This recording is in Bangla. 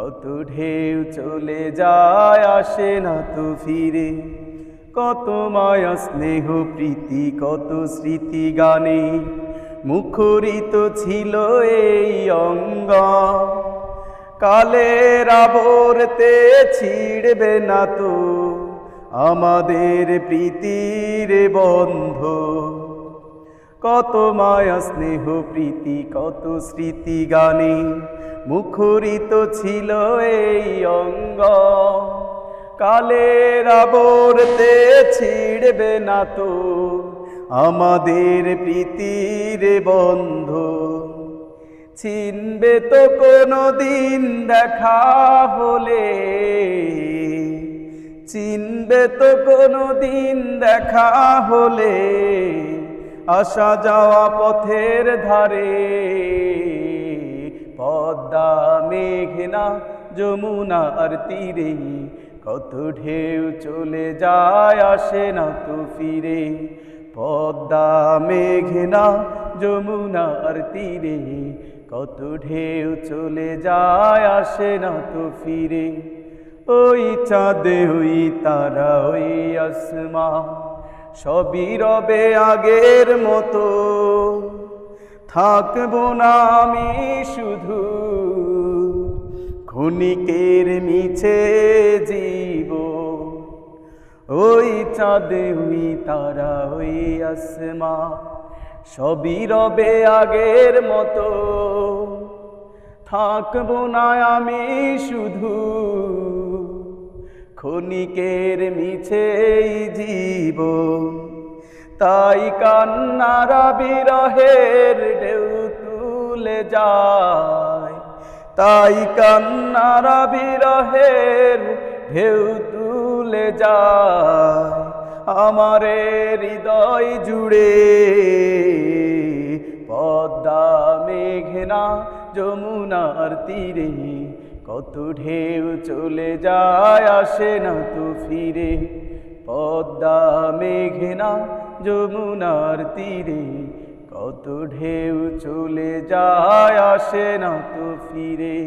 কত ঢেউ চলে যায়, আসে না তো ফিরে। কত মায়া, স্নেহ, প্রীতি, কত স্মৃতি গানে মুখরিত ছিল এই অঙ্গ। কালের আবরতে ছিড়বে না তো আমাদের প্রীতির বন্ধ। কত মায়া, স্নেহ, প্রীতি, কত স্মৃতি গানে মুখরিত ছিল এই অঙ্গ। কালের আবরতে ছিড়বে না তো আমাদের প্রীতির বন্ধু। চিনবে তো কোনো দিন দেখা হলে। চিনবে তো কোনো দিন দেখা হলে। আসা যাওয়া পথের ধারে। পদ্মা মেঘনা, যমুনা আর তীরে, কত ঢেউ চলে যায়, আসে না তো ফিরে। পদ্মা মেঘনা, যমুনা আর তীরে, কত ঢেউ চলে যায়, আসে না তো ফিরে। ওই চাঁদে ওই তারা, ওই আসমা সবই রবে আগের মতো। থাকব না আমি শুধু। ক্ষণিকের মিছে জীব। ওই চাঁদে ওই তারা ওই আসমা। সবই রবে আগের মতো। থাকব না আমি শুধু। ক্ষণিকের মিছেই জীব। তাই কান্নারা বিরহের ঢেউ তুলে যায়। তাই কান্নারা বিরহের ঢেউ তুলে যায়। আমারে হৃদয় জুড়ে পদ্মা মেঘনা যমুনার তীরে কত ঢেউ চলে যায় আসে না তো ফিরে। পদ্মা মেঘনা যমুনার তীরে কত ঢেউ চলে যায় আসে না তো ফিরে।